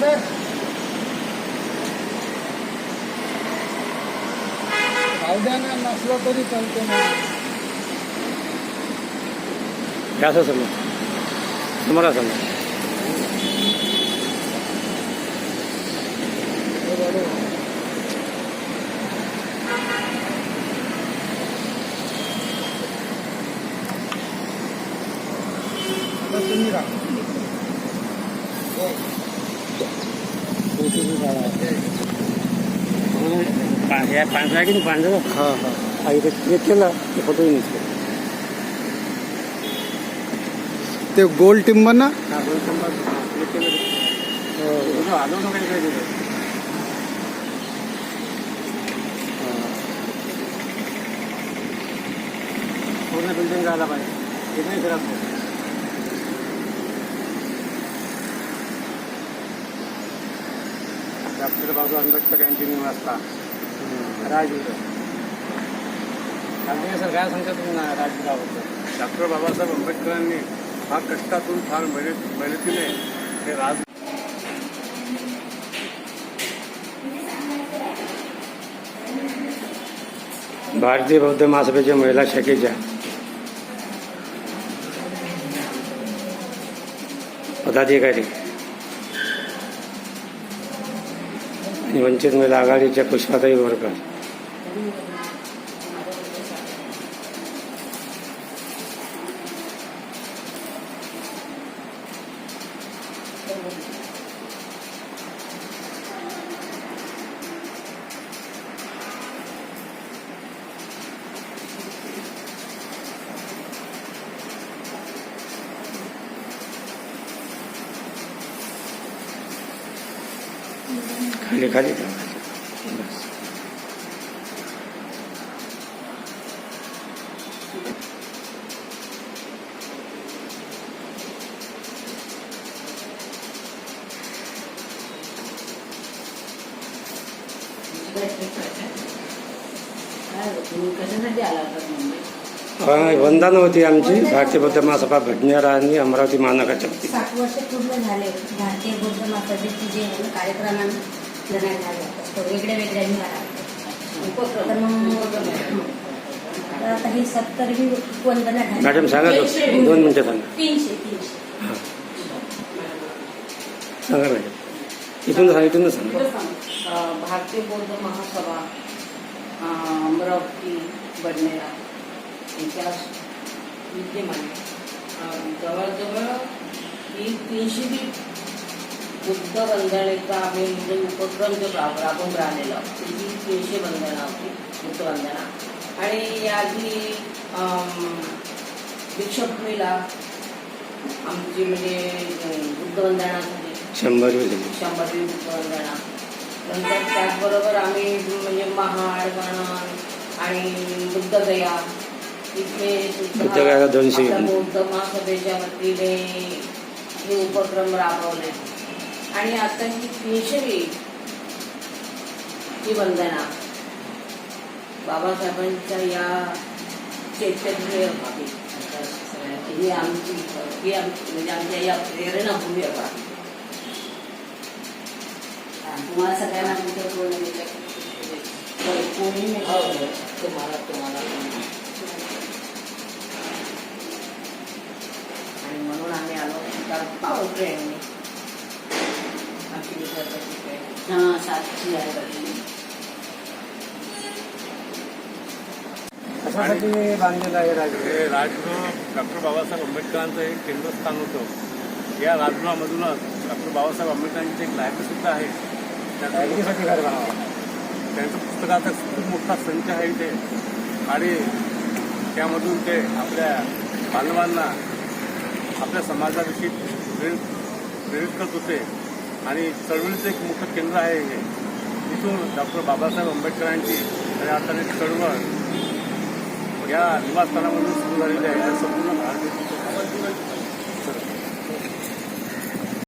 Sir कायद्याने नसलं तरी चालते ना हे असं समज तुम्हाला समज हे बरोबर आता तुम्ही राहा हो. तुळशीची आहे. की नाही पांढरं इथे क्लिक केला की फोटो निघतो ते गोल टिंब ना क्लिक केलं आलो पूर्ण बिल्डिंग जायला पाहिजे इथे नाही फिरत नाही. डॉक्टर बाबू आंबेडकर यांची निवासता राजवीर चालते सर काय सांगता तुम्ही राजवीराबद्दल डॉक्टर बाबासाहेब आंबेडकरांनी फार कष्टातून फार मेहनत मेहनतीने हे राज भारतीय बौद्ध महासभेच्या महिला शाखेच्या. पदाधिकारी. वंचित महिला आघाडीच्या पुष्पाताई बोरकर खाली खाली ठेवा. बस. कशासाठी आला होता मुंबईत अं, वंदन होती आमची भारतीय बौद्ध महासभा भटनेरा आणि अमरावती महानगरच्या वतीने साठ वर्ष पूर्ण झाले भारतीय बौद्ध माताजीचे जे कार्यक्रमांना झाले वेगळ्या वेगळ्या निघाला तर मग आता ही सत्तरवी वंदना झाली. मॅडम सांगा दोन मिनिटं सांगा. तीनशे तीनशे. सांगा मॅडम इथून सांगा इथून सांगा. भारतीय बौद्ध महासभा अमरावती बडनेरा यांच्या विद्यमान. जवळजवळ ही तीनशे बुद्ध वंदनेचा आम्ही म्हणजे उपक्रम जो राबवून राहिलेलो ही तीनशे वंदना होती बुद्ध वंदना. आणि याआधी दीक्षाभूमीला आमची म्हणजे अ, बुद्ध वंदना झाली. शंभर शंभरवी नंतर त्याचबरोबर आम्ही म्हणजे महाड आणि बुद्धगया इथे सुद्धा दोनशे बौद्ध महासभेच्या वतीने हे उपक्रम राबवले. आणि आता ही तीनशेवी ही वंदना. बाबासाहेबांच्या या चैतन्य भावी ही आमची ही आमची म्हणजे आमच्या या प्रेरणाभूमी आहे तुम्हाला सगळ्यांना तुमच्या पूर्ण कोणी नाही तुम्हाला तुम्हाला. आणि म्हणून आम्ही आलो. कारण हां आहे बांधलेलं आहे. हे राजगृह डॉक्टर बाबासाहेब आंबेडकरांचं एक केंद्रस्थान होतं. या राजगृहामधूनच डॉक्टर बाबासाहेब आंबेडकरांची एक लायब्ररी सुद्धा आहे. त्याचा पुस्तकाचा खूप मोठा संच आहे इथे. आणि त्यामधून ते आपल्या बांधवांना आपल्या समाजाविषयी प्रेरित प्रेरित करत होते. आणि चळवळीचं एक मुख्य केंद्र आहे हे. तिथून डॉक्टर बाबासाहेब आंबेडकरांची खऱ्या अर्थाने चळवळ या निवासस्थानामधून सुरू झालेली आहे. संपूर्ण भारत